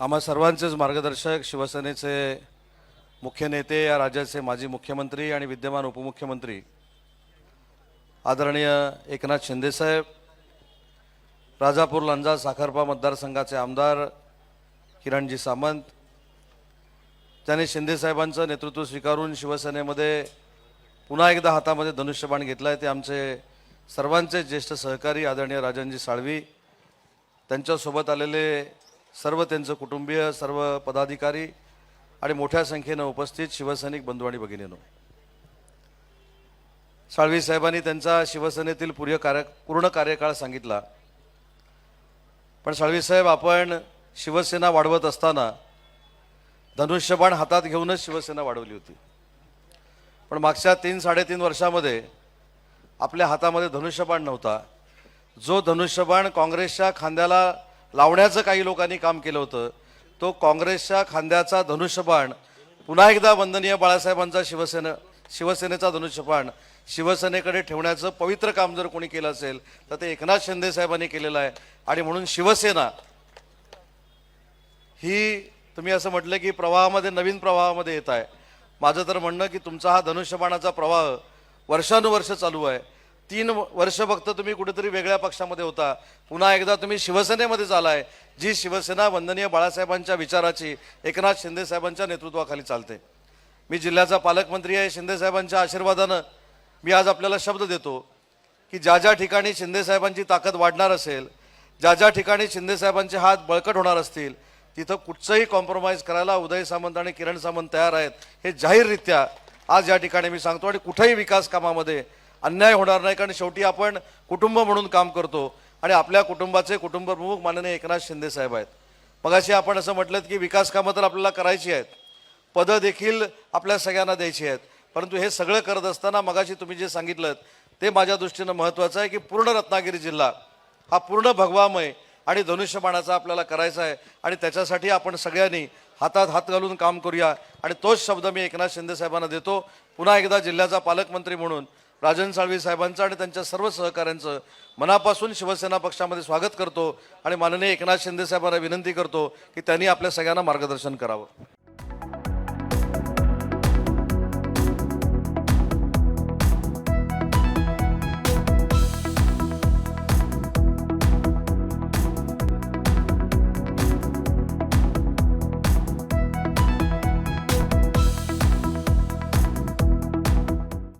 आम्हा सर्वांचेच मार्गदर्शक शिवसेनेचे मुख्य नेते या राज्याचे माजी मुख्यमंत्री आणि विद्यमान उपमुख्यमंत्री आदरणीय एकनाथ शिंदेसाहेब राजापूर लांजा साखरपा मतदारसंघाचे आमदार किरणजी सामंत त्यांनी शिंदेसाहेबांचं नेतृत्व स्वीकारून शिवसेनेमध्ये पुन्हा एकदा हातामध्ये धनुष्यबाण घेतला आहे ते आमचे सर्वांचे ज्येष्ठ सहकारी आदरणीय राजनजी साळवी त्यांच्यासोबत आलेले सर्व त्यांचं कुटुंबीय सर्व पदाधिकारी आणि मोठ्या संख्येनं उपस्थित शिवसैनिक बंधू आणि भगिनीनो. साळवी साहेबांनी त्यांचा शिवसेनेतील पूर्य कार्य पूर्ण कार्यकाळ सांगितला. पण साळवी साहेब आपण शिवसेना वाढवत असताना धनुष्यबाण हातात घेऊनच शिवसेना वाढवली होती. पण मागच्या तीन साडेतीन वर्षामध्ये आपल्या हातामध्ये धनुष्यबाण नव्हता. जो धनुष्यबाण काँग्रेसच्या खांद्याला लावण्याचं काही लोकांनी काम केलं होतं. तो काँग्रेसच्या खांद्याचा धनुष्यबाण पुन्हा एकदा वंदनीय बाळासाहेबांचा शिवसेना शिवसेनेचा धनुष्यबाण शिवसेनेकडे ठेवण्याचं पवित्र काम जर कोणी केलं असेल तर ते एकनाथ शिंदे साहेबांनी केलेलं आहे. आणि म्हणून शिवसेना ही तुम्ही असं म्हटलं की प्रवाहामध्ये नवीन प्रवाहामध्ये येत आहे. माझं तर म्हणणं की तुमचा हा धनुष्यबाणाचा प्रवाह वर्षानुवर्ष चालू आहे. तीन वर्ष फक्त तुम्ही कुठेतरी वेगळ्या पक्षामध्ये होता. पुन्हा एकदा तुम्ही शिवसेनेमध्ये चालाय जी शिवसेना वंदनीय बाळासाहेबांच्या विचाराची एकनाथ शिंदे साहेबांच्या नेतृत्वाखाली चालते. मी जिल्ह्याचा पालकमंत्री आहे शिंदे साहेबांच्या आशीर्वादानं मी आज आपल्याला शब्द देतो की ज्या ज्या ठिकाणी शिंदेसाहेबांची ताकद वाढणार असेल ज्या ज्या ठिकाणी शिंदे साहेबांचे हात बळकट होणार असतील तिथं कुठचंही कॉम्प्रोमाइज करायला उदय सामंत आणि किरण सामंत तयार आहेत हे जाहीररित्या आज या ठिकाणी मी सांगतो आणि कुठेही विकास कामामध्ये अन्याय होणार नाही कारण शेवटी आपण कुटुंब म्हणून काम करतो. आणि आपल्या कुटुंबाचे कुटुंब प्रमुख माननीय एकनाथ शिंदे साहेब आहेत. मगाशी आपण असं म्हटलं की विकास कामं तर आपल्याला करायची आहेत. पदं देखील आपल्या सगळ्यांना द्यायची आहेत. परंतु हे सगळं करत असताना मगाशी तुम्ही जे सांगितलं ते माझ्या दृष्टीनं महत्त्वाचं आहे की पूर्ण रत्नागिरी जिल्हा हा पूर्ण भगवामय आणि धनुष्यबाणाचा आपल्याला करायचा आहे. आणि त्याच्यासाठी आपण सगळ्यांनी हातात हात घालून काम करूया. आणि तोच शब्द मी एकनाथ शिंदे साहेबांना देतो. पुन्हा एकदा जिल्ह्याचा पालकमंत्री म्हणून राजन साळवी साहेबांचं आणि त्यांच्या सर्व सहकाऱ्यांचं मनापासून शिवसेना पक्षामध्ये स्वागत करतो आणि माननीय एकनाथ शिंदे साहेबांना विनंती करतो की त्यांनी आपल्या सगळ्यांना मार्गदर्शन करावं.